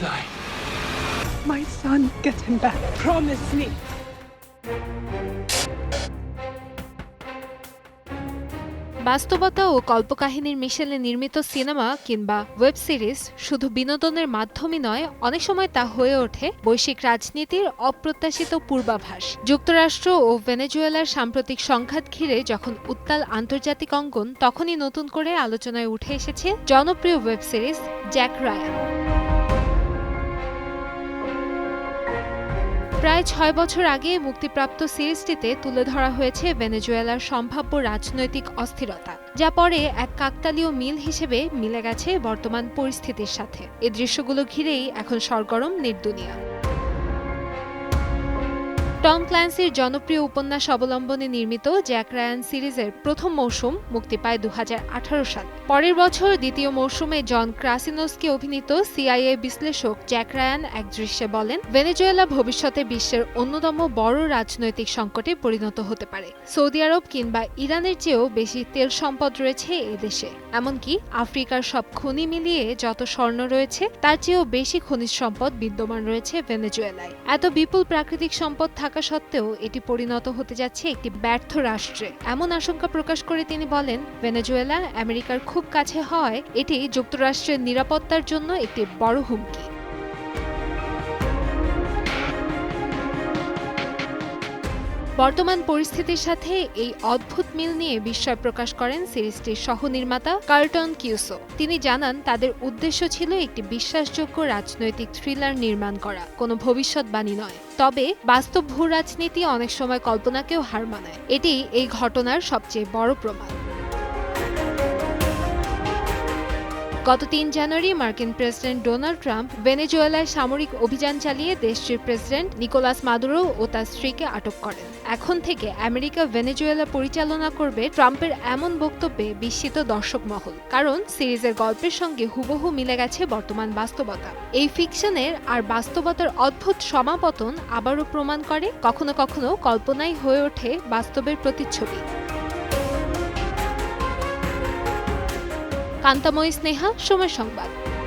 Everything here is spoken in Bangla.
die. My son, get him back. Promise me. বাস্তবতা ও কল্পকাহিনীর মিশেলে নির্মিত সিনেমা কিংবা ওয়েব সিরিজ শুধু বিনোদনের মাধ্যমই নয় অনেক সময় তা হয়ে ওঠে বৈশ্বিক রাজনীতির অপ্রত্যাশিত পূর্বাভাস যুক্তরাষ্ট্র ও ভেনেজুয়েলার সাম্প্রতিক সংঘাত ঘিরে যখন উত্তাল আন্তর্জাতিক অঙ্গন তখনই নতুন করে আলোচনায় উঠে এসেছে জনপ্রিয় ওয়েব সিরিজ জ্যাক রায়ান প্রায় ছয় বছর আগে মুক্তিপ্রাপ্ত সিরিজটিতে তুলে ধরা হয়েছে ভেনেজুয়েলার সম্ভাব্য রাজনৈতিক অস্থিরতা, যা পরে এক কাকতালীয় মিল হিসেবে মিলে গেছে বর্তমান পরিস্থিতির সাথে। এ দৃশ্যগুলো ঘিরেই এখন সরগরম নির্দুনিয়া। টম ক্ল্যান্সির জনপ্রিয় উপন্যাস অবলম্বনে নির্মিত জ্যাক রায়ান সিরিজের প্রথম মৌসুম মুক্তি পায় দু সাল। পরের বছর দ্বিতীয় মৌসুমে জন ক্রাসিনোসকে অভিনীত সিআইএ বিশ্লেষক জ্যাক রায়ান এক দৃশ্যে বলেন, ভেনেজুয়েলা ভবিষ্যতে বিশ্বের অন্যতম বড় রাজনৈতিক সংকটে পরিণত হতে পারে। সৌদি আরব কিংবা ইরানের চেয়েও বেশি তেল সম্পদ রয়েছে এ দেশে। এমনকি আফ্রিকার সব খনি মিলিয়ে যত স্বর্ণ রয়েছে, তার চেয়েও বেশি খনিজ সম্পদ বিদ্যমান রয়েছে ভেনেজুয়েলায়। এত বিপুল প্রাকৃতিক সম্পদ থাকা সত্ত্বেও এটি পরিণত হতে যাচ্ছে একটি ব্যর্থ রাষ্ট্রে। এমন আশঙ্কা প্রকাশ করে তিনি বলেন, ভেনেজুয়েলা আমেরিকার খুব কাছে হওয়ায় এটি যুক্তরাষ্ট্রের নিরাপত্তার জন্য একটি বড় হুমকি। বর্তমান পরিস্থিতির সাথে এই অদ্ভুত মিল নিয়ে বিস্ময় প্রকাশ করেন সিরিজটির সহনির্মাতা কার্টন কিউসো। তিনি জানান, তাদের উদ্দেশ্য ছিল একটি বিশ্বাসযোগ্য রাজনৈতিক থ্রিলার নির্মাণ করা, কোনো ভবিষ্যৎবাণী নয়। তবে বাস্তব ভূ রাজনীতি অনেক সময় কল্পনাকেও হার মানায়। এটি এই ঘটনার সবচেয়ে বড় প্রমাণ। গত তিন জানুয়ারি মার্কিন প্রেসিডেন্ট ডোনাল্ড ট্রাম্প ভেনেজুয়েলায় সামরিক অভিযান চালিয়ে দেশটির প্রেসিডেন্ট নিকোলাস মাদুরো ও তার স্ত্রীকে আটক করেন। এখন থেকে আমেরিকা ভেনেজুয়েলা পরিচালনা করবে ট্রাম্পের এমন বক্তব্যে বিস্মিত দর্শক মহল। কারণ সিরিজের গল্পের সঙ্গে হুবহু মিলে গেছে বর্তমান বাস্তবতা। এই ফিকশনের আর বাস্তবতার অদ্ভুত সমাপতন আবারও প্রমাণ করে কখনো কখনো কল্পনাই হয়ে ওঠে বাস্তবের প্রতিচ্ছবি। কান্তাময়ী স্নেহা সময় সংবাদ।